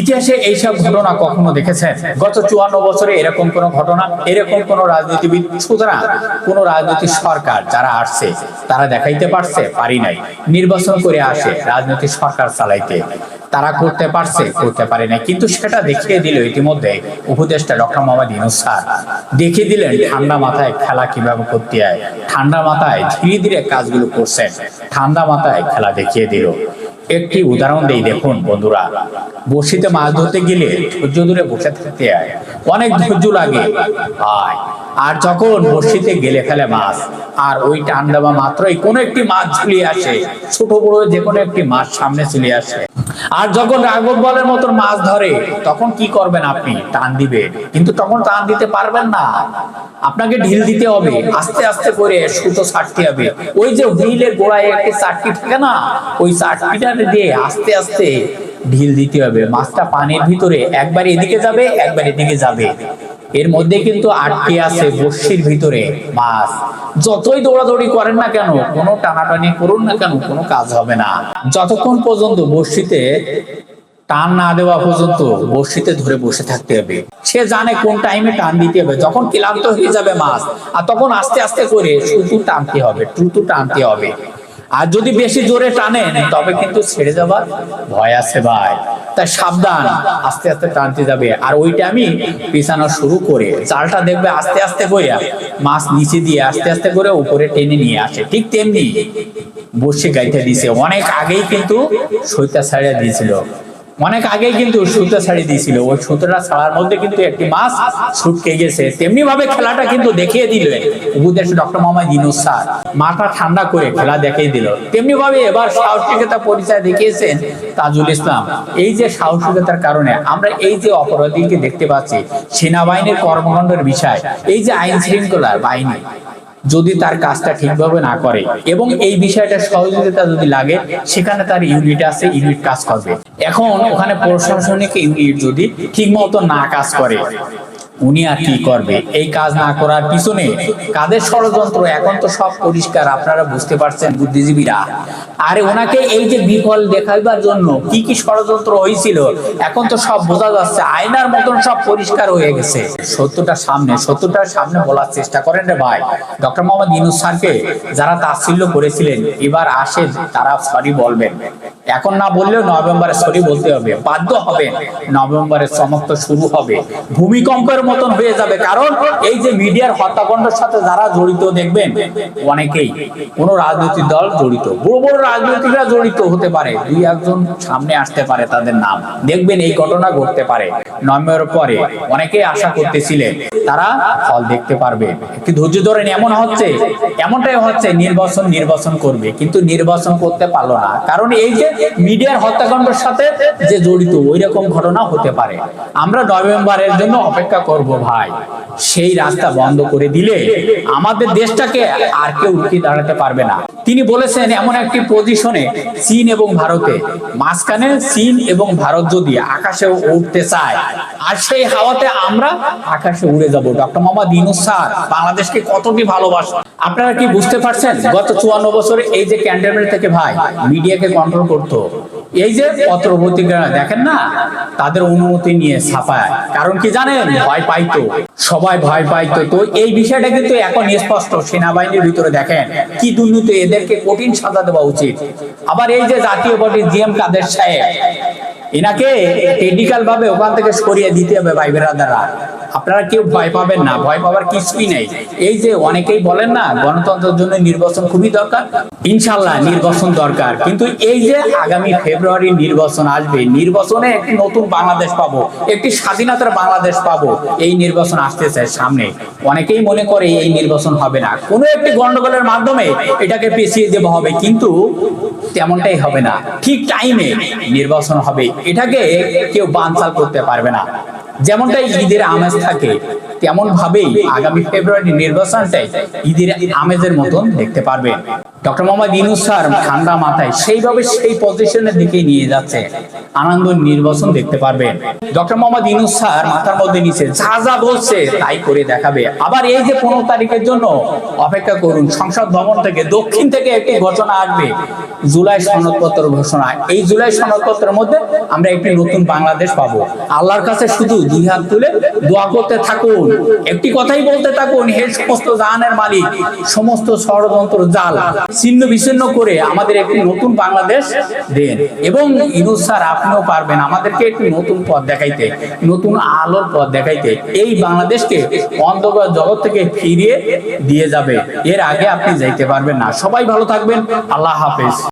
ইতিহাসে এইসব ঘটনা কখনো দেখেছেন? গত চুয়ান্ন বছরে এরকম কোন ঘটনা, এরকম কোন রাজনীতিবিদ, সুতরাং কোন রাজনৈতিক সরকার যারা আসছে, তারা দেখাইতে পারছে, পারি নাই। নির্বাচন করে আসে, রাজনৈতিক সরকার চালাইতে। তারা করতে পারছে, করতে পারে না কিন্তু সেটা দেখিয়ে দিল ইতিমধ্যে উপদেষ্টা ডক্টর মোহাম্মদ ইউনুস স্যার। দেখিয়ে দিলেন, ঠান্ডা মাথায় খেলা কীভাবে করতে হয়? ঠান্ডা মাথায় ধীরে ধীরে কাজগুলো করছেন। ঠান্ডা মাথায় খেলা দেখিয়ে দিল। একটি উদাহরণ দিই দেখুন, বন্ধুরা। বসিতে মাছ ধরতে গেলে ধৈর্য ধরে বসে থাকতে হয়। অনেক ধৈর্য লাগে। আর যখন বসিতে গেলে ফেলে মাছ, আর ওই টান দেওয়া মাত্রই কোনো একটি মাছ ঝুলিয়ে আসে। ছোট বড় যে কোনো একটি মাছ সামনে চলে আসে। আর যখন রাঘব বলের মতন মাছ ধরে, তখন কি করবেন আপনি? টান দিবে। কিন্তু তখন টান দিতে পারবেন না। আপনাকে ঢিল দিতে হবে। আস্তে আস্তে করে সুতো ছাড়তে হবে। ওই যে হুইলের গোড়ায় একটি চারটি থাকে না, ওই চারটিটা দিয়ে আস্তে আস্তে ঢিল দিতে হবে। মাছটা পানির ভিতরে একবার এদিকে যাবে, একবার এদিকে যাবে। এর মধ্যে কিন্তু আটকে আছে বর্ষির ভিতরে। মাছ যতই দৌড়াদৌড়ি করেন না কেন, কোনো টানাটানি করুন না কেন, কোনো কাজ হবে না। যতক্ষণ পর্যন্ত বর্ষিতে টান না দেওয়া পর্যন্ত বর্ষিতে ধরে বসে থাকতে হবে। সে জানে কোন টাইমে টান দিতে হবে। যখন ক্লান্ত হয়ে যাবে মাছ, আর তখন আস্তে আস্তে করে সুতু টানতে হবে টুতু টানতে হবে। আর যদি বেশি জোরে টানেন, তবে কিন্তু ছেড়ে যাবার ভয় আছে ভাই। তাই সাবধান, আস্তে আস্তে টানতে যাবে। আর ওইটা আমি পিছানো শুরু করে চালটা দেখবে আস্তে আস্তে করে মাছ নিচে দিয়ে আস্তে আস্তে করে উপরে টেনে নিয়ে আসে। ঠিক তেমনি বসে গাইতে দিছে। অনেক আগেই কিন্তু সৈতা ছাড়িয়ে দিয়েছিল। অনেক আগেই কিন্তু সুতো ছাড়িয়ে দিয়েছিল। ওই সুতোটা ছাড়ার মধ্যে কিন্তু একটি মাছ ছুটকে গেছে। তেমনি ভাবে খেলাটা কিন্তু দেখিয়ে দিলেন উপদেশ ডক্টর মোহাম্মদ ইনুস স্যার, মাথা ঠান্ডা করে খেলা দেখিয়ে দিল। তেমনি ভাবে এবার সাহসিকতা পরিচয় দেখিয়েছেন তাজুল ইসলাম। এই যে সাহসিকতার কারণে আমরা এই যে অপরাধীকে দেখতে পাচ্ছি, সেনাবাহিনীর কর্মকাণ্ডের বিষয়, এই যে আইন শৃঙ্খলার বাহিনী যদি তার কাজটা ঠিকভাবে না করে এবং এই বিষয়টা সহযোগিতা যদি লাগে, সেখানে তার ইউনিট আছে ইউনিট কাজ করবে। এখন ওখানে প্রশাসনিক ইউনিট যদি ঠিকমতো না কাজ করে উনি আর কি করবে? এই কাজ না করার পিছনে কাদের ষড়যন্ত্র? এখন তো সব পরিষ্কার, আপনারা বুঝতে পারছেন বুদ্ধিজীবীরা। আরে ওনাকে এই যে বিফল দেখাইবার জন্য কি কি ষড়যন্ত্র হয়েছিল এখন তো সব বোঝা যাচ্ছে, আয়নার মতন সব পরিষ্কার হয়ে গেছে। সত্যটা সামনে সত্যটার সামনে বলার চেষ্টা করেন রে ভাই। ডক্টর মোহাম্মদ ইনুস স্যারকে যারা তাচ্ছিল্য করেছিলেন, এবার আসে তারা সরি বলবেন। এখন না বললেও নভেম্বরে সরি বলতে হবে, বাধ্য হবে নভেম্বরে চমক শুরু হবে। ভূমিকম্পের মতন হয়ে যাবে, কারণ এই যে মিডিয়ার হত্যাকাণ্ডের সাথে যারা জড়িত দেখবেন, অনেকেই কোন রাজনৈতিক দল জড়িত। বড় বড় রাজনৈতিকরা জড়িত হতে পারে, দুই একজন সামনে আসতে পারে তাদের নাম। দেখবেন এই ঘটনা ঘটতে পারে। নভেম্বরের পরে অনেকেই আশা করতেছিলেন, তারা ফল দেখতে পারবে। একটু ধৈর্য ধরেন এমন হচ্ছে, এমনটাই হচ্ছে, নির্বাচন নির্বাচন করবে। কিন্তু নির্বাচন করতে পারল না। কারণ এই যে মিডিয়ার হত্যাকাণ্ডের সাথে যে জড়িত ওই রকম ঘটনা হতে পারে। আমরা নভেম্বরের জন্য অপেক্ষা করব ভাই। সেই রাস্তা বন্ধ করে দিলে আমাদের দেশটাকে আর কেউ রুখে দাঁড়াতে পারবে না। তিনি বলেছেন, এমন একটি পজিশনে চীন এবং ভারতে, মাঝখানে চীন এবং ভারত যদি আকাশে উঠতে চায়, আর সেই হাওয়াতে আমরা আকাশে উড়ে যাব। ডক্টর মোহাম্মদ ইউনুস স্যার, বাংলাদেশকে কতটি ভালোবাসে। আপনারা কি বুঝতে পারছেন, গত চুয়ান্ন বছরে এই যে ক্যান্টনমেন্ট থেকে ভাই, মিডিয়াকে কন্ট্রোল করতো এই যে পত্রপত্রিকা দেখেন না, তাদের অনুমতি নিয়ে ছাপায়। কারণ কি জানেন? ভয় পাইতো। সবাই ভয় পাইতো। তো এই বিষয়টা কিন্তু এখন স্পষ্ট। সেনাবাহিনীর ভিতরে দেখেন কি দুর্নীতি, এদেরকে কঠিন সাজা দেওয়া উচিত। আবার এই যে জাতীয় পার্টির জিএম কাদের সাহেব, এনাকে টেকনিক্যাল ভাবে ওখান থেকে সরিয়ে দিতে হবে ভাই বেরাদারা আপনারা কেউ ভয় পাবেন না, ভয় পাওয়ার কিছুই নেই। এই যে অনেকেই বলেন না, গণতন্ত্রের জন্য নির্বাচন খুবই দরকার। ইনশাল্লাহ নির্বাচন দরকার। কিন্তু এই যে আগামী ফেব্রুয়ারি নির্বাচন আসবে, নির্বাচনে একটি নতুন বাংলাদেশ পাবো, একটি স্বাধীনতার বাংলাদেশ পাবো, এই নির্বাচন আসতেছে সামনে। অনেকেই মনে করে এই নির্বাচন হবে না। কোনো একটি গন্ডগোলের মাধ্যমে এটাকে পেছিয়ে দেওয়া হবে, কিন্তু তেমনটাই হবে না। ঠিক টাইমে নির্বাচন হবে, এটাকে কেউ বানচাল করতে পারবে না। যেমনটাই ঈদের আমেজ থাকে তেমন ভাবেই আগামী ফেব্রুয়ারি নির্বাচনটাই ঈদের আমেজের মতন দেখতে পারবেন ডক্টর মোহাম্মদ ইনুস স্যার ঠান্ডা মাথায় সেইভাবে সেই পজিশনের দিকে নিয়ে যাচ্ছে। আনন্দ নির্বাচন দেখতে পারবেন ডক্টর মোহাম্মদ ইনুস স্যার মাথার মধ্যে নিচে যা যা বলছে তাই করে দেখাবে। আবার এই যে পনেরো তারিখের জন্য অপেক্ষা করুন, সংসদ ভবন থেকে, দক্ষিণ থেকে একটি ঘোষণা আসবে। জুলাই সনদপত্র ঘোষণা। এই জুলাই সনদপত্রের মধ্যে আমরা একটি নতুন বাংলাদেশ পাবো। আল্লাহর কাছে শুধু দুই হাত তুলে দোয়া করতে থাকুন। একটি কথাই বলতে থাকুন, হে সমস্ত জাহানের মালিক, সমস্ত ষড়যন্ত্র জাল। ছিন্ন বিচ্ছিন্ন করে আমাদের একটি নতুন বাংলাদেশ দেন। এবং ইনুস স্যার, আপনিও পারবেন আমাদেরকে একটি নতুন পথ দেখাইতে, নতুন আলোর পথ দেখাইতে। এই বাংলাদেশকে অন্ধকার জগৎ থেকে ফিরিয়ে দিয়ে যাবে। এর আগে আপনি যাইতে পারবেন না। সবাই ভালো থাকবেন। আল্লাহ হাফেজ।